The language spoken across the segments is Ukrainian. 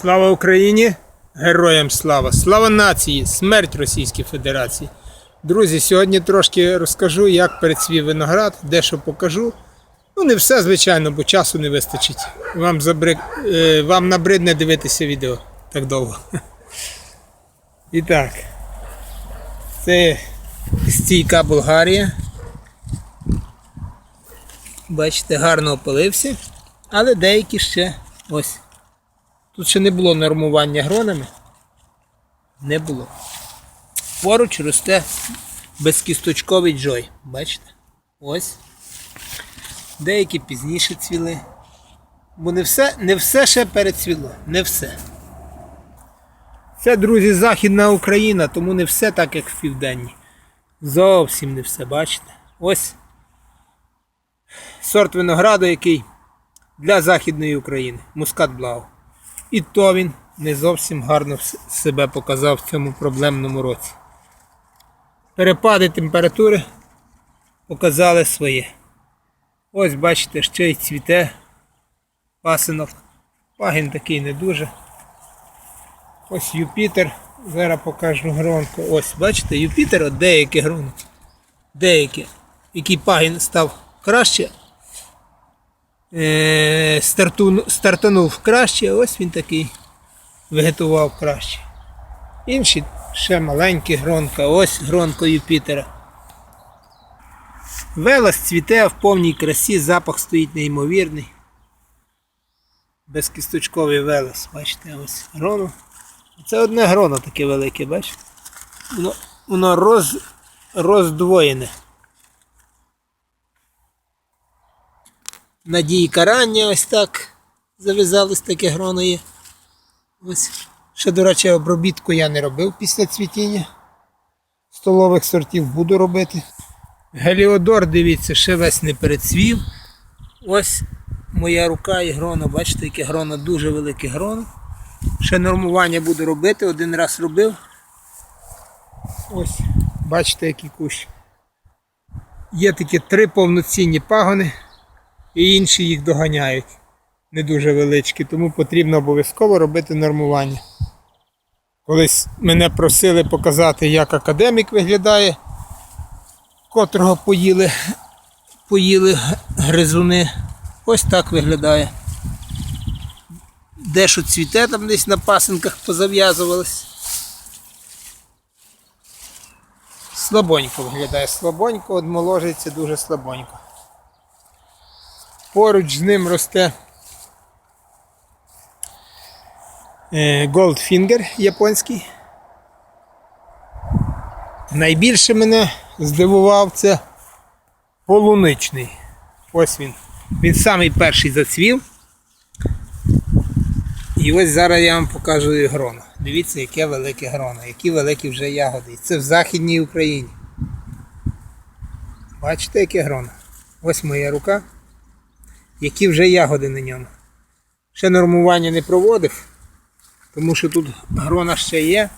Слава Україні! Героям слава! Слава нації! Смерть Російській Федерації! Друзі, сьогодні трошки розкажу, як перецвів виноград, дещо покажу. Ну, не все, звичайно, бо часу не вистачить. Вам, забри... е, Вам набридне дивитися відео так довго. І так, це стійка Болгарія. Бачите, гарно опалився, але деякі ще ось. Тут ще не було нормування гронами. Не було. Поруч росте безкісточковий джой. Бачите? Ось. Деякі пізніше цвіли. Бо не все, не все ще перецвіло. Не все. Це, друзі, Західна Україна, тому не все так, як в південній. Зовсім не все, бачите? Ось сорт винограду, який для Західної України. Мускат Блау. І то він не зовсім гарно себе показав в цьому проблемному році. Перепади температури показали своє. Ось бачите, ще й цвіте пасинок. Пагін такий не дуже. Ось Юпітер. Зараз покажу гронку. Ось, бачите, Юпітер, от деякі гронки. Деякі. Який пагін став краще, е, стартанув краще, ось він такий вегетував краще. Інші ще маленькі гронка, ось гронка Юпітера. Велес цвіте в повній красі, запах стоїть неймовірний. Безкісточковий велес, бачите, ось гроно. Це одне гроно таке велике, бачите? Воно, воно роз, роздвоєне. Надії карання ось так зав'язалось таке гроно є. Ось. Ще, до речі, обробітку я не робив після цвітіння. Столових сортів буду робити. Геліодор, дивіться, ще весь не перецвів. Ось моя рука і гроно. Бачите, яке гроно, дуже велике гроно. Ще нормування буду робити, один раз робив. Ось, бачите, який кущ. Є такі три повноцінні пагони, і інші їх доганяють. Не дуже величкі, тому потрібно обов'язково робити нормування. Колись мене просили показати, як академік виглядає, котрого поїли, поїли гризуни. Ось так виглядає. Дещо цвіте там десь на пасинках позав'язувалось. Слабонько виглядає, слабонько, одмоложується дуже слабонько. Поруч з ним росте е, Goldfinger японський. Найбільше мене здивував це полуничний. Ось він. Він самий перший зацвів. І ось зараз я вам покажу гроно. Дивіться, яке велике гроно, які великі вже ягоди. Це в Західній Україні. Бачите, яке гроно? Ось моя рука. Які вже ягоди на ньому. Ще нормування не проводив, тому що тут грона ще є.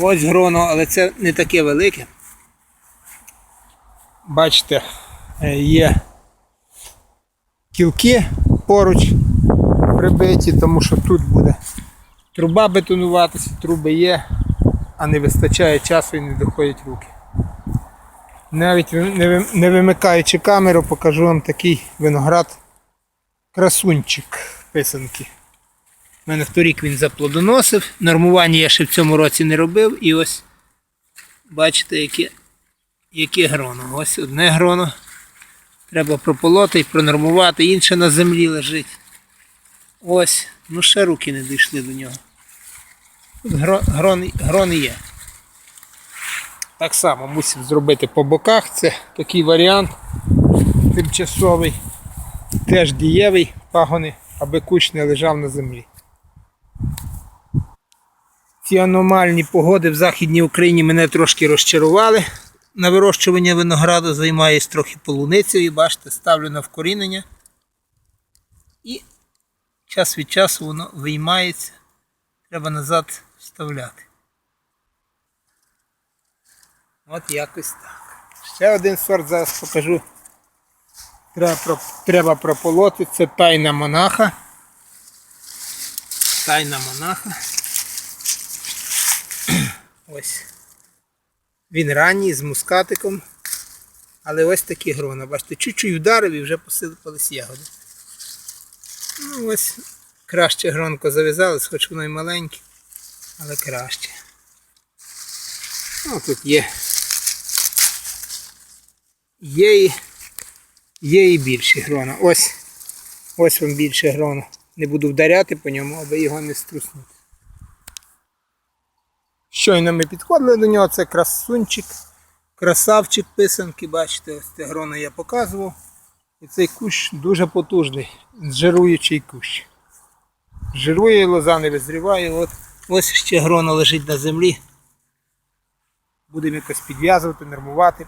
Ось гроно, але це не таке велике. Бачите, е, є кілки поруч прибиті, тому що тут буде труба бетонуватися, труби є, а не вистачає часу і не доходять руки. Навіть не вимикаючи камеру, покажу вам такий виноград красунчик писанки. У мене в торік він заплодоносив. Нормування я ще в цьому році не робив. І ось бачите, яке, яке гроно. Ось одне гроно. Треба прополоти і пронормувати, інше на землі лежить. Ось, ну ще руки не дійшли до нього. Тут гро, грон, грон є. Так само мусив зробити по боках. Це такий варіант тимчасовий, теж дієвий пагони, аби кущ не лежав на землі. Ці аномальні погоди в Західній Україні мене трошки розчарували. На вирощування винограду займаюсь трохи полуницею, бачите, ставлю на вкорінення. І час від часу воно виймається, треба назад вставляти. От якось так. Ще один сорт зараз покажу. Треба, про- треба прополоти. Це тайна монаха. тайна монаха. Ось. Він ранній з мускатиком. Але ось такі грона. Бачите, чуть-чуть вдарив і вже посипались ягоди. Ну ось краще гронко зав'язалось, хоч воно й маленьке, але краще. Ну, тут є. Є і, є і більші грона. Ось. Ось вам більше грона. Не буду вдаряти по ньому, аби його не струснути. Щойно ми підходили до нього, це красунчик, красавчик писанки, бачите, ось це гроно я показував. І цей кущ дуже потужний, жируючий кущ. Жирує, лоза не визріває. От, ось ще гроно лежить на землі. Будемо якось підв'язувати, нормувати.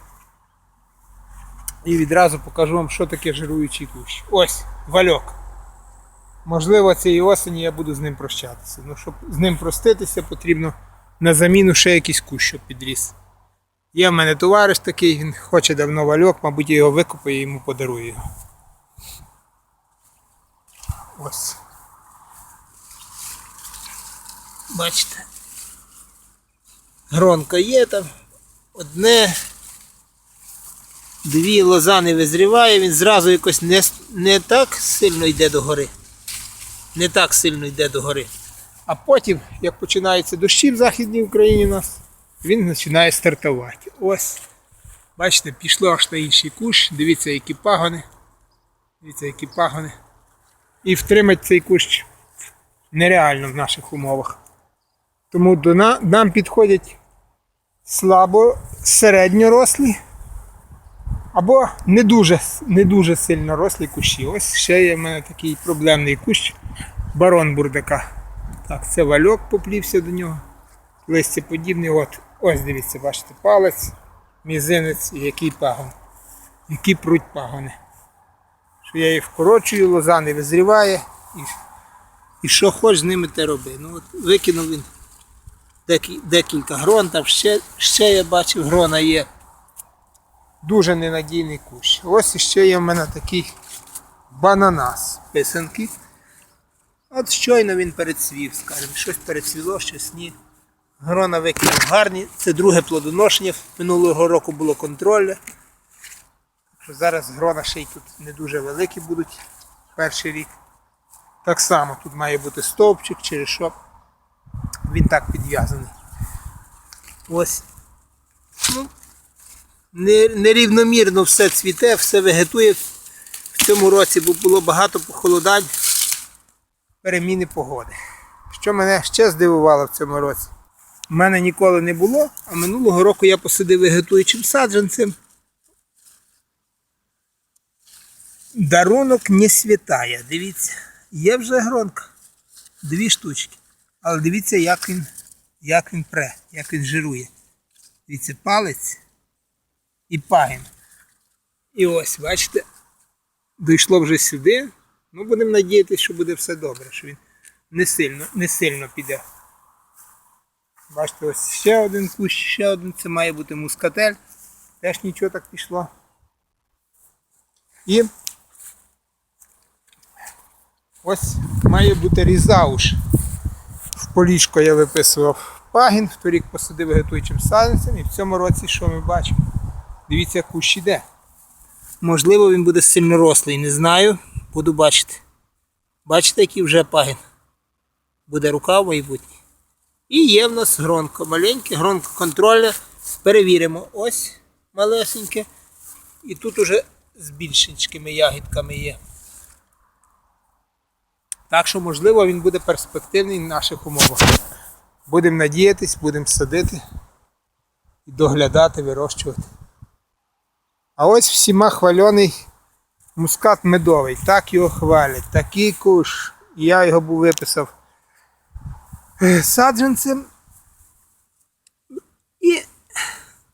І відразу покажу вам, що таке жируючий кущ. Ось, вальок. Можливо, цієї осені я буду з ним прощатися. Ну, щоб з ним проститися, потрібно на заміну ще якийсь кущ, щоб підріс. Є в мене товариш такий, він хоче давно вальок, мабуть, я його викопаю і йому подарую. Ось. Бачите. Гронка є там. Одне. Дві лоза не визріває, він зразу якось не, не так сильно йде до гори. Не так сильно йде до гори. А потім, як починаються дощі в Західній Україні у нас, він починає стартувати. Ось. Бачите, пішло аж на інший кущ. Дивіться, які пагони. Дивіться, які пагони. І втримати цей кущ нереально в наших умовах. Тому до на, нам підходять слабо середньорослі або не дуже, не дуже сильно рослі кущі. Ось ще є в мене такий проблемний кущ барон бурдака. Так, це вальок поплівся до нього. Листя подібне. От, ось дивіться, бачите, палець, мізинець і який пагон. Які пруть пагони. Що я їх вкорочую, лоза не визріває. І, і що хоч з ними те роби. Ну, от викинув він декілька грон, там ще, ще я бачив, грона є. Дуже ненадійний кущ. Ось іще є в мене такий бананас писанки. От щойно він перецвів, скажімо, щось перецвіло, щось ні. Грона викинув гарні. Це друге плодоношення. Минулого року було контрольне. Зараз грона ще й тут не дуже великі будуть перший рік. Так само тут має бути стовпчик через що він так підв'язаний. Ось. Ну, нерівномірно все цвіте, все вегетує в цьому році, бо було багато похолодань, переміни погоди. Що мене ще здивувало в цьому році? У мене ніколи не було, а минулого року я посадив вегетуючим саджанцем. Дарунок не світає. Дивіться, є вже гронка. Дві штучки. Але дивіться, як він, як він пре, як він жирує. Дивіться, палець і пагін. І ось, бачите, дійшло вже сюди. Ну, будемо надіятися, що буде все добре, що він не сильно, не сильно піде. Бачите, ось ще один кущ, ще один, це має бути мускатель. Теж нічого так пішло. І ось має бути різауш. В полічко я виписував пагін, в торік посадив вегетуючим саджанцем і в цьому році що ми бачимо? Дивіться, кущ іде. Можливо, він буде сильно рослий, не знаю. Буду бачити. Бачите, який вже пагін. Буде рука в майбутнє. І є в нас гронко. Маленьке, гронко контрольне. Перевіримо. Ось малесеньке. І тут уже з більшенькими ягідками є. Так що, можливо, він буде перспективний в наших умовах. Будемо надіятись, будемо садити і доглядати, вирощувати. А ось всіма хвальоний мускат медовий. Так його хвалять. Такий куш. Я його був виписав е, саджанцем. І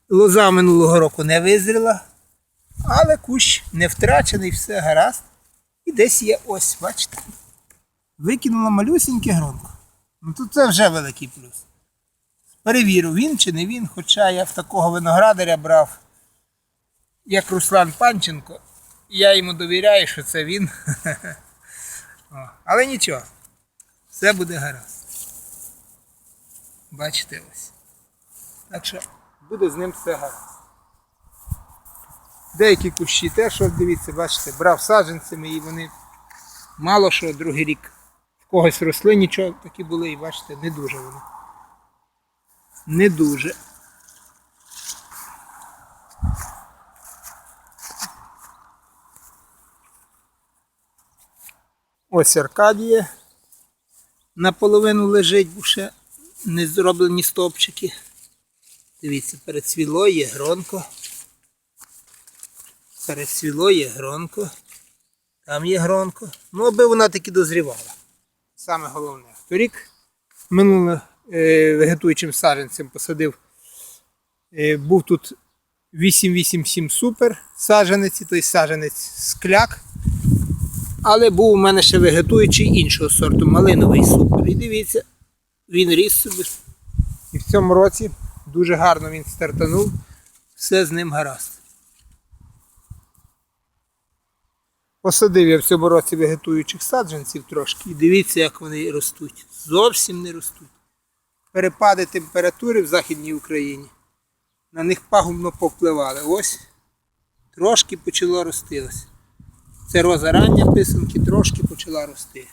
лоза минулого року не визріла, але кущ не втрачений, все гаразд. І десь є ось, бачите. Викинула малюсіньке гронко. Ну тут це вже великий плюс. Перевірю, він чи не він, хоча я в такого виноградаря брав, як Руслан Панченко, я йому довіряю, що це він. Але нічого. Все буде гаразд. Бачите ось. Так що буде з ним все гаразд. Деякі кущі теж, от дивіться, бачите, брав саджанцями і вони мало що другий рік. В когось росли, нічого такі були, і бачите, не дуже вони. Не дуже. Ось Аркадія. Наполовину лежить, бо ще не зроблені стовпчики. Дивіться, перецвіло є гронко. Перецвіло є гронко. Там є гронко. Ну, аби вона таки дозрівала. Саме головне. Торік минуле е, вегетуючим саджанцем посадив. Е, був тут 887 супер саджанець, той саджанець скляк. Але був у мене ще вегетуючий іншого сорту, малиновий супер. І дивіться, він ріс собі. І в цьому році дуже гарно він стартанув. Все з ним гаразд. Посадив я в цьому році вегетуючих саджанців трошки. І дивіться, як вони ростуть. Зовсім не ростуть. Перепади температури в Західній Україні. На них пагубно повпливали. Ось трошки почало рости. Це роза рання писанки трошки почала рости.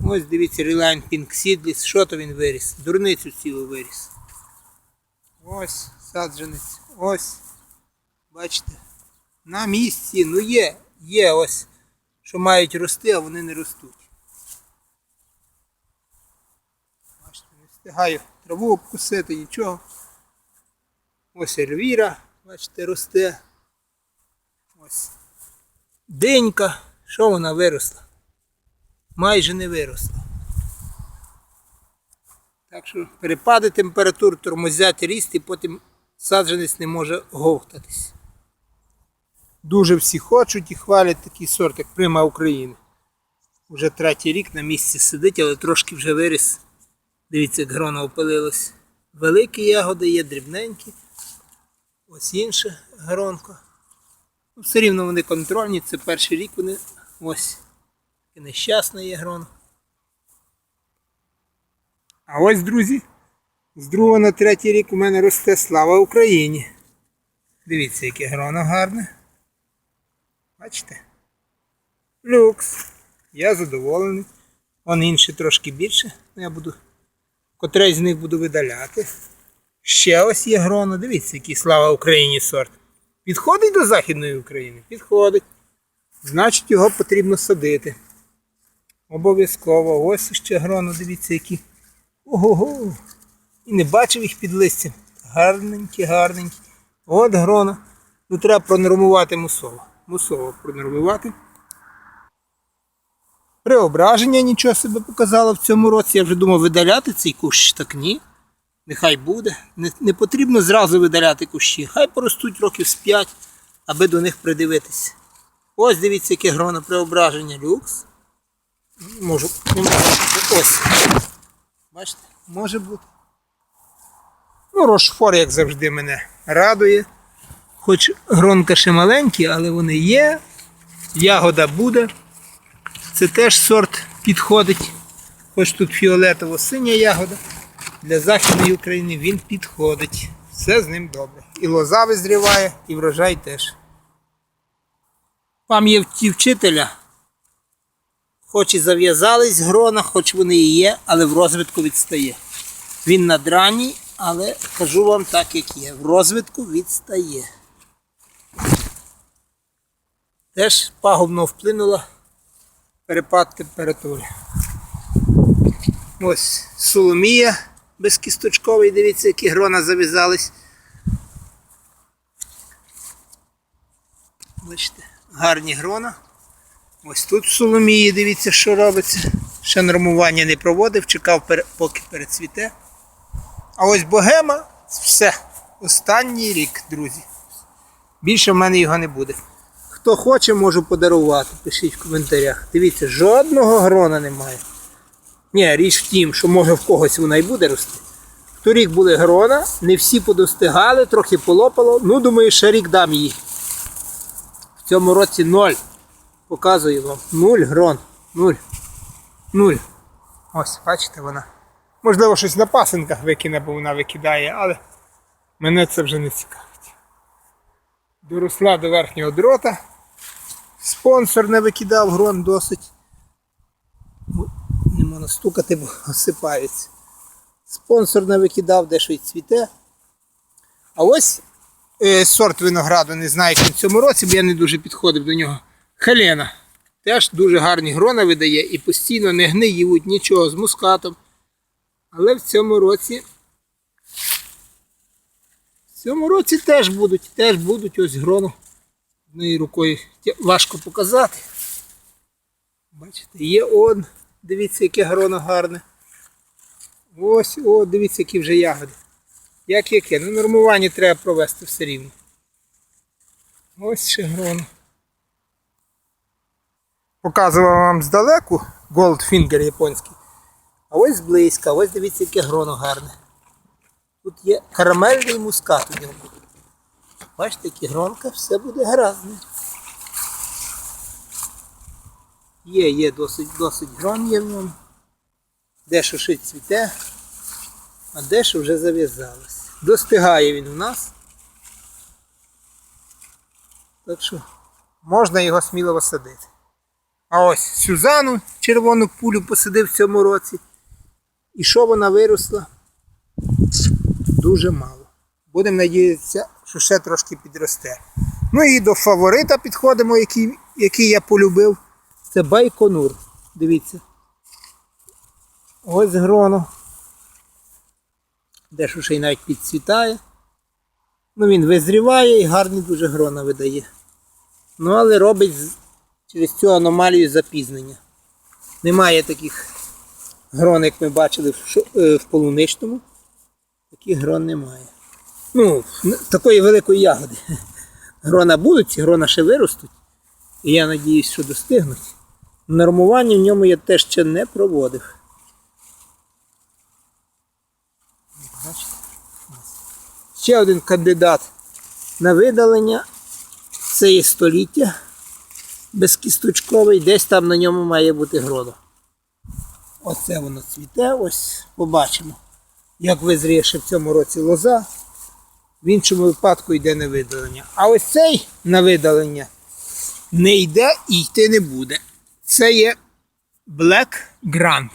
Ось дивіться, Reline Pink Seedless, що то він виріс? Дурницю цілу виріс. Ось саджанець, ось. Бачите? На місці, ну є, є ось, що мають рости, а вони не ростуть. Бачите, не встигаю траву обкусити, нічого. Ось Ельвіра, бачите, росте. Ось. Денька, що вона виросла? Майже не виросла. Так що перепади температур тормозять ріст і потім саджанець не може говтатись. Дуже всі хочуть і хвалять такий сорт, як Прима України. Уже третій рік на місці сидить, але трошки вже виріс. Дивіться, як грона опилилось. Великі ягоди є, дрібненькі. Ось інше гронко. Все рівно вони контрольні, це перший рік вони ось. Таке нещасне є гроно. А ось, друзі, з другого на третій рік у мене росте слава Україні. Дивіться, яке гроно гарне. Бачите? Люкс. Я задоволений. Вон інші трошки більше. Ну, Я буду котрий з них буду видаляти. Ще ось є гроно. Дивіться, який слава Україні сорт. Підходить до Західної України? Підходить. Значить, його потрібно садити. Обов'язково. Ось ще гроно, дивіться, які. Ого-го. І не бачив їх під листям. Гарненькі, гарненькі. От гроно. Ну треба пронормувати мусово. Мусово пронормувати. Преображення нічого себе показало в цьому році. Я вже думав видаляти цей кущ, так ні. Нехай буде. Не, не потрібно зразу видаляти кущі. Хай поростуть років з 5, аби до них придивитися. Ось дивіться, яке гроно преображення люкс. Можу. не можу. Ось. Бачите, може бути. Ну, рошфор, як завжди, мене радує. Хоч гронка ще маленькі, але вони є. Ягода буде. Це теж сорт підходить. Хоч тут фіолетово-синя ягода. Для Західної України він підходить. Все з ним добре. І лоза визріває, і врожай теж. Пам'яті вчителя. Хоч і зав'язались грона, хоч вони і є, але в розвитку відстає. Він надранній, але кажу вам так, як є. В розвитку відстає. Теж пагубно вплинула перепад температури. Ось Соломія безкісточковий, дивіться, які грона зав'язались. Бачите, гарні грона. Ось тут в Соломії, дивіться, що робиться. Ще нормування не проводив, чекав, поки перецвіте. А ось богема, все. Останній рік, друзі. Більше в мене його не буде. Хто хоче, можу подарувати. Пишіть в коментарях. Дивіться, жодного грона немає. Ні, річ в тім, що може в когось вона і буде рости. Торік були грона, не всі подостигали, трохи полопало. Ну, думаю, ще рік дам їй. В цьому році ноль. Показую вам. Нуль грон. Нуль. Нуль. Ось, бачите, вона. Можливо, щось на пасинках викине, бо вона викидає, але мене це вже не цікавить. Доросла до верхнього дрота. Спонсор не викидав грон досить. Можна стукати, бо осипається. Спонсор не викидав, де щось цвіте. А ось е, сорт винограду, не знаю, як він в цьому році, бо я не дуже підходив до нього. Хелена. Теж дуже гарні грона видає і постійно не гниють нічого з мускатом. Але в цьому році. В цьому році теж будуть, теж будуть ось грону. Однією рукою важко показати. Бачите, є он. Дивіться, яке гроно гарне. Ось, о, дивіться, які вже ягоди. Як яке? Ну, нормування треба провести все рівно. Ось ще гроно. Показував вам здалеку Goldfinger японський. А ось зблизька, ось дивіться, яке гроно гарне. Тут є карамельний мускат у ньому. Бачите, які гронка, все буде гаразд. Є, є досить, досить грон є в ньому. Дещо ще цвіте, а дещо вже зав'язалось. Достигає він у нас. Так що можна його сміливо садити. А ось Сюзану червону пулю посадив в цьому році. І що вона виросла? Дуже мало. Будемо надіятися, що ще трошки підросте. Ну і до фаворита підходимо, який, який я полюбив. Це Байконур. Дивіться. Ось гроно. Дещо ще й навіть підцвітає. Ну він визріває і гарні дуже грона видає. Ну але робить через цю аномалію запізнення. Немає таких грон, як ми бачили в, е, полуничному. Таких грон немає. Ну, такої великої ягоди. Грона будуть, ці грона ще виростуть. І я надіюсь, що достигнуть. Нормування в ньому я теж ще не проводив. Ще один кандидат на видалення. Це є століття безкісточковий, десь там на ньому має бути гроно. Оце воно цвіте, ось побачимо, як визріє ще в цьому році лоза. В іншому випадку йде на видалення. А ось цей на видалення не йде і йти не буде. Це є Black Grand.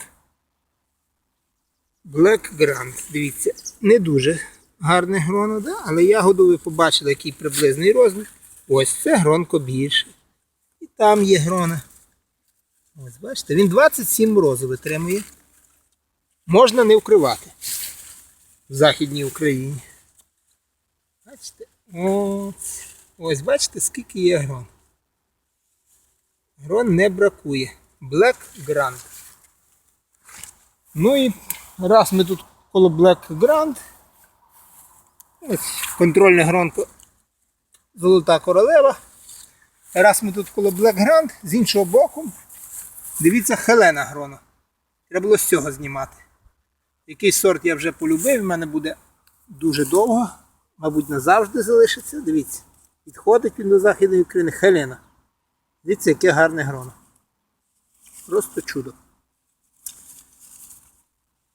Black Grand. Дивіться, не дуже гарне гроно, да? але ягоду ви побачили, який приблизний розмір. Ось це гронко більше. І там є грона. Ось бачите, він 27 морозу витримує. Можна не вкривати в Західній Україні. Бачите? Ось, ось бачите, скільки є грон. Грон не бракує. Black Grand. Ну і раз ми тут коло Black Grand. Ось контрольне гронко Золота королева. Раз ми тут коло Black Grand, з іншого боку, дивіться Хелена Грона. Треба було з цього знімати. Який сорт я вже полюбив, в мене буде дуже довго, мабуть, назавжди залишиться. Дивіться, підходить він до Західної України Хелена. Дивіться, яке гарне гроно. Просто чудо.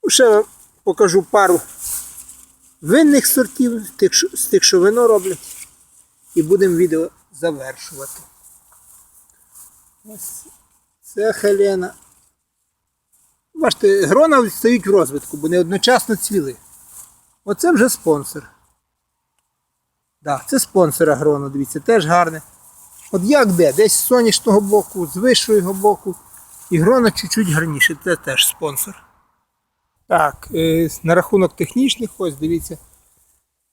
Ну, Ще покажу пару винних сортів, з тих, що вино роблять. І будемо відео завершувати. Ось це Хелена. Бачите, грона відстають в розвитку, бо не одночасно цвіли. Оце вже спонсор. Так, це спонсор агрону, дивіться, теж гарне. От як де? Десь з сонячного боку, з вищого боку. І грона чуть-чуть гарніше, це теж спонсор. Так, е, на рахунок технічних, ось дивіться.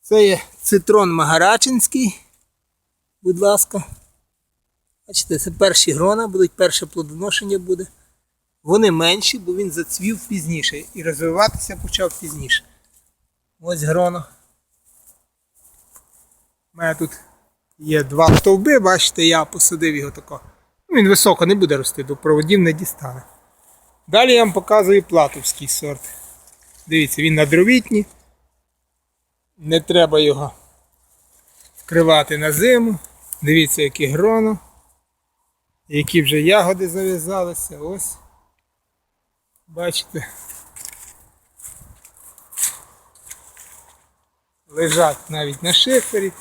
Це є цитрон Магарачинський. Будь ласка. Бачите, це перші грона, будуть перше плодоношення буде. Вони менші, бо він зацвів пізніше і розвиватися почав пізніше. Ось гроно. У мене тут є два стовби, бачите, я посадив його тако. Ну, Він високо не буде рости, до проводів не дістане. Далі я вам показую платовський сорт. Дивіться, він на дровітні. Не треба його вкривати на зиму. Дивіться, які гроно. Які вже ягоди зав'язалися. Ось. Бачите? Лежать навіть на шифері.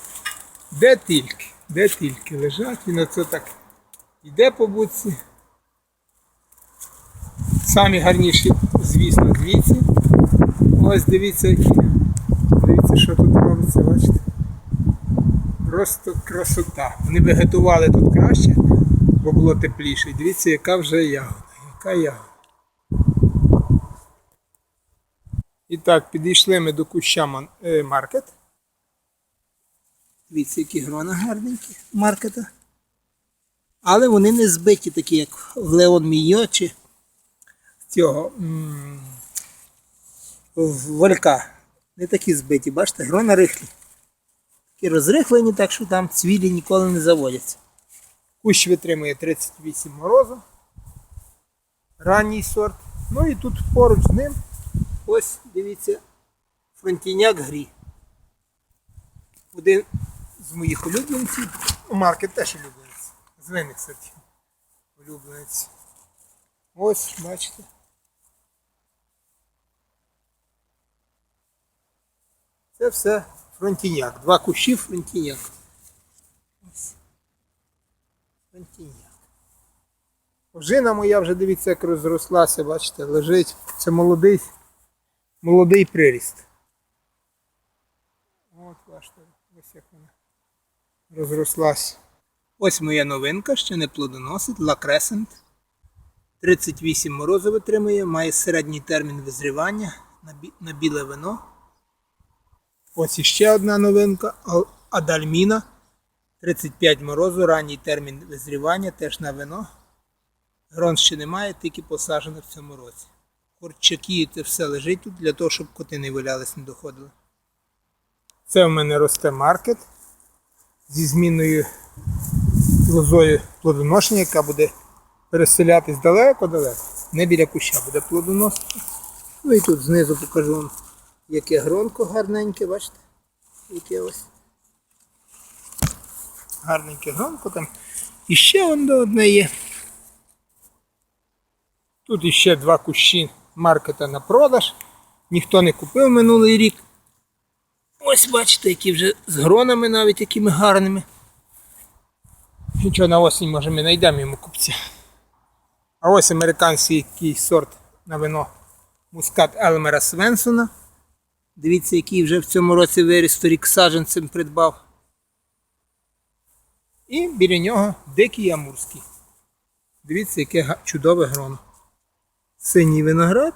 Де тільки, де тільки лежать, він оце так йде по будці. Самі гарніші, звісно, звідси. Ось дивіться, які. Дивіться, що тут робиться, бачите. Просто красота. Вони вегетували тут краще, бо було тепліше. Дивіться, яка вже ягода. Яка ягода. І так, підійшли ми до куща е, маркет. Дивіться, які грона гарненькі маркета. Але вони не збиті, такі, як в Леон Мійо чи цього Волька. Не такі збиті, бачите, грона рихлі. Такі розрихлені, так що там цвілі ніколи не заводяться. Кущ витримує 38 морозу. Ранній сорт. Ну і тут поруч з ним ось дивіться фронтіняк грі. Один з моїх улюбленців. Маркет теж улюбленець. З виних сортів. Улюбленець. Ось, бачите. Це все фронтіняк. Два кущі фронтіняк. Фронтіняк. Ожина моя вже дивіться, як розрослася, бачите, лежить. Це молодий, молодий приріст. От бачите, ось як вона розрослась. Ось моя новинка, ще не плодоносить, Crescent. 38 морозу витримує, має середній термін визрівання на, біле вино. Ось іще одна новинка Адальміна. 35 морозу, ранній термін визрівання, теж на вино. Грон ще немає, тільки посаджено в цьому році. Корчаки це все лежить тут для того, щоб коти не валялись, не доходили. Це в мене росте маркет зі змінною лозою плодоношення, яка буде переселятись далеко-далеко. Не біля куща буде плодоносити. Ну і тут знизу покажу вам, яке гронко гарненьке, бачите? Яке ось. Гарненьке гронко там. І ще воно одне є. Тут іще два кущі маркета на продаж. Ніхто не купив минулий рік. Ось бачите, які вже з гронами навіть якими гарними. Нічого на осінь може ми знайдемо йому купця. А ось американський який сорт на вино мускат Елмера Свенсона. Дивіться, який вже в цьому році виріс, торік саджанцем придбав. І біля нього дикий амурський. Дивіться, яке чудове гроно. Синій виноград.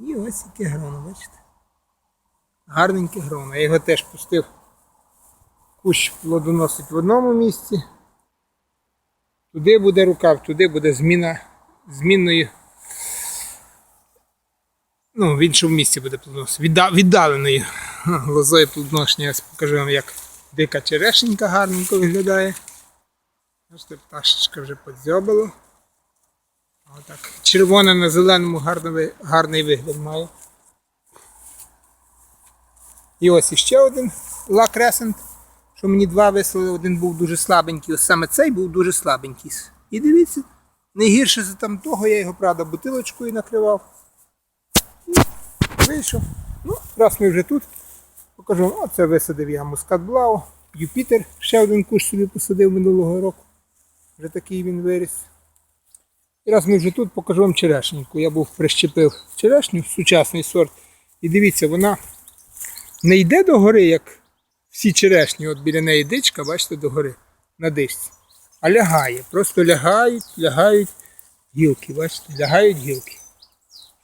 І ось яке гроно, бачите? Гарненьке гроно. Я його теж пустив. Кущ плодоносить в одному місці. Туди буде рукав, туди буде зміна змінною. Ну, в іншому місці буде плодоносити. Відда, віддаленою лозою плодоношення. Я покажу вам, як дика черешенька гарненько виглядає. Бачите, пташечка вже подзьобала. Червона на зеленому гарний вигляд має. І ось іще один Crescent, що мені два вислали, один був дуже слабенький, ось саме цей був дуже слабенький. І дивіться, не гірше за там того, я його, правда, бутилочкою накривав. І вийшов. Ну, раз ми вже тут, покажу оце висадив я мускат Блау, Юпітер, ще один куш собі посадив минулого року. Вже такий він виріс. І раз ми вже тут, покажу вам черешеньку. Я був прищепив черешню, сучасний сорт. І дивіться, вона не йде до гори, як всі черешні, от біля неї дичка, бачите, до гори на дичці. А лягає. Просто лягають, лягають гілки, бачите, лягають гілки.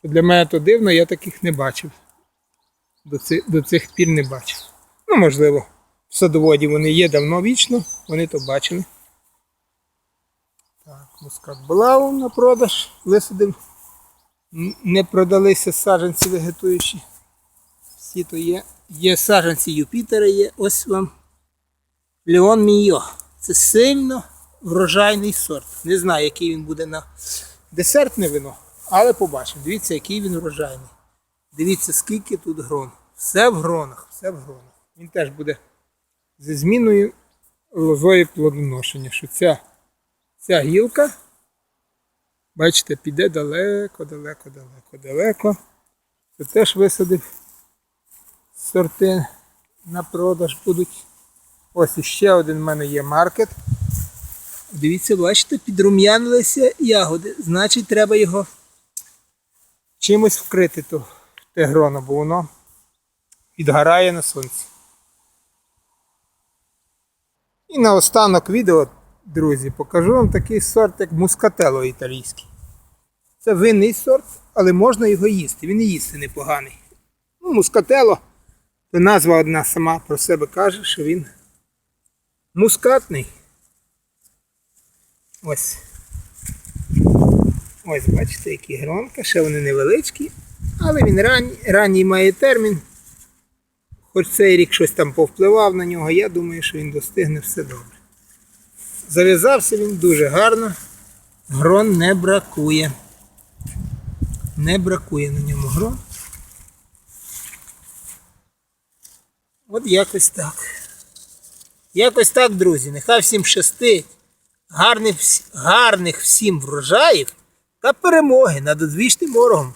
Для мене то дивно, я таких не бачив. До цих, до цих пір не бачив. Ну, можливо, в садоводі вони є давно вічно, вони то бачили. Так, мускат Блау на продаж висадив. Не продалися саджанці вегетуючі. Всі то є. Є саджанці Юпітера, є ось вам Леон Мійо. Це сильно врожайний сорт. Не знаю, який він буде на десертне вино, але побачимо. Дивіться, який він врожайний. Дивіться, скільки тут грон. Все в гронах, все в гронах. Він теж буде зі зміною лозої плодоношення. Що ця, ця гілка Бачите, піде далеко, далеко, далеко, далеко. Це теж висадив сорти на продаж будуть. Ось іще один в мене є маркет. Дивіться, бачите, підрум'янилися ягоди. Значить, треба його чимось вкрити, то, те гроно, бо воно відгорає на сонці. І наостанок відео, друзі, покажу вам такий сорт, як мускатело італійський. Це винний сорт, але можна його їсти. Він і їсти непоганий. Ну, мускатело, то назва одна сама про себе каже, що він мускатний. Ось. Ось, бачите, які гронка, ще вони невеличкі, але він ранній, ранній має термін. Хоч цей рік щось там повпливав на нього, я думаю, що він достигне все добре. Зав'язався він дуже гарно, грон не бракує. Не бракує на ньому грон. От якось так. Якось так, друзі. Нехай всім щастить. Гарних, гарних всім врожаїв та перемоги над одвічним ворогом.